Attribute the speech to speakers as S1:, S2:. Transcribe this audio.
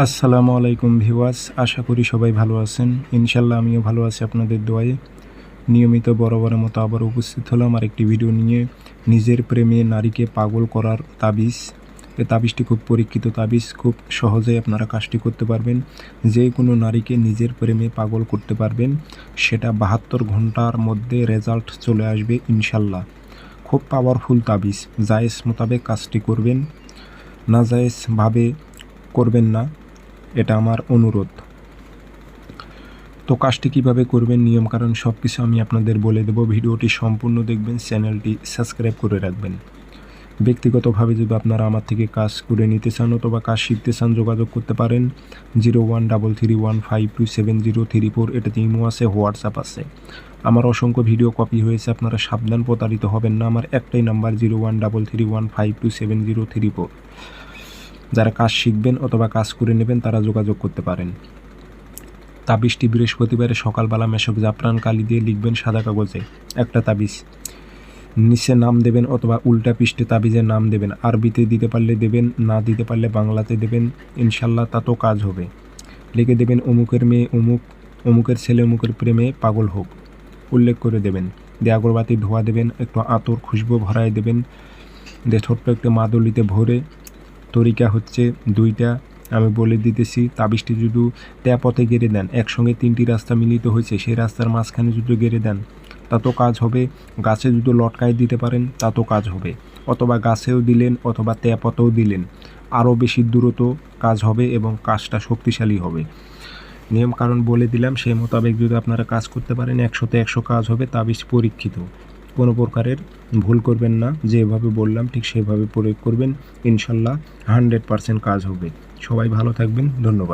S1: আসসালামু আলাইকুম ভিওয়াস আশা করি সবাই ভালো আছেন। ইনশাল্লাহ আমিও ভালো আছি আপনাদের দোয়ায়। নিয়মিত বরাবরের মতো আবার উপস্থিত হলাম আর একটি ভিডিও নিয়ে। নিজের প্রেমে নারীকে পাগল করার তাবিজ। এই তাবিজটি খুব পরীক্ষিত তাবিজ, খুব সহজেই আপনারা কাজটি করতে পারবেন। যে কোনো নারীকে নিজের প্রেমে পাগল করতে পারবেন, সেটা বাহাত্তর ঘণ্টার মধ্যে রেজাল্ট চলে আসবে ইনশাল্লাহ খুব পাওয়ারফুল তাবিজ, জায়েজ মোতাবেক কাজটি করবেন। না জায়েজভাবে করবেন না। এটা আমার অনুরোধ। তো কাজটি কীভাবে করবেন, নিয়মকানুন সব কিছু আমি আপনাদের বলে দেবো। ভিডিওটি সম্পূর্ণ দেখবেন, চ্যানেলটি সাবস্ক্রাইব করে রাখবেন। ব্যক্তিগতভাবে যদি আপনারা আমার থেকে কাজ করে নিতে চান অথবা কাজ শিখতে চান, যোগাযোগ করতে পারেন। Zero one double three one five two seven zero three four এটাতে ইমো আছে, হোয়াটসঅ্যাপ আছে। আমার অসংখ্য ভিডিও কপি হয়েছে, আপনারা সাবধান প্রতারিত হবেন না। আমার একটাই number zero one double three one five two seven zero three four. যারা কাজ শিখবেন অথবা কাজ করে নেবেন, তারা যোগাযোগ করতে পারেন। তাবিজটি বৃহস্পতিবারে সকালবেলা মেশক জাফরান কালি দিয়ে লিখবেন সাদা কাগজে। একটা তাবিজ। নিচে নাম দেবেন অথবা উল্টা পৃষ্ঠে তাবিজের নাম দেবেন। আরবিতে দিতে পারলে দেবেন, না দিতে পারলে বাংলাতে দেবেন। ইনশাল্লাহ তা তো কাজ হবে। লিখে দেবেন, অমুকের মেয়ে অমুক, অমুকের ছেলে অমুকের প্রেমে পাগল হোক। উল্লেখ করে দেবেন। দিয়ে আগরবাতি ধোয়া দেবেন, একটু আতর খুশবু ভরায় দেবেন। দিয়ে ছোট্ট একটু মাদুলিতে ভরে তরিকা হচ্ছে দুইটা। আমি বলে দিতেছি, তাবিজটি যদি ট্যাপথে গেড়ে দেন, একসঙ্গে তিনটি রাস্তা মিলিত হয়েছে, সেই রাস্তার মাঝখানে যদি গেড়ে দেন, তা তো কাজ হবে। গাছে যদি লটকায় দিতে পারেন, তা তো কাজ হবে। অথবা গাছেও দিলেন, অথবা ট্যাপতেও দিলেন। আরও বেশি দ্রুত কাজ হবে এবং কাজটা শক্তিশালী হবে। নিয়ম কারণ বলে দিলাম, সেই মোতাবেক যদি আপনারা কাজ করতে পারেন, একশোতে একশো কাজ হবে, তাবিজ পরীক্ষিত। কোনো প্রকারের ভুল করবেন না। যেভাবে বললাম, ঠিক সেভাবে প্রয়োগ করবেন। ইনশাল্লাহ হান্ড্রেড পারসেন্ট কাজ হবে। সবাই ভালো থাকবেন। ধন্যবাদ।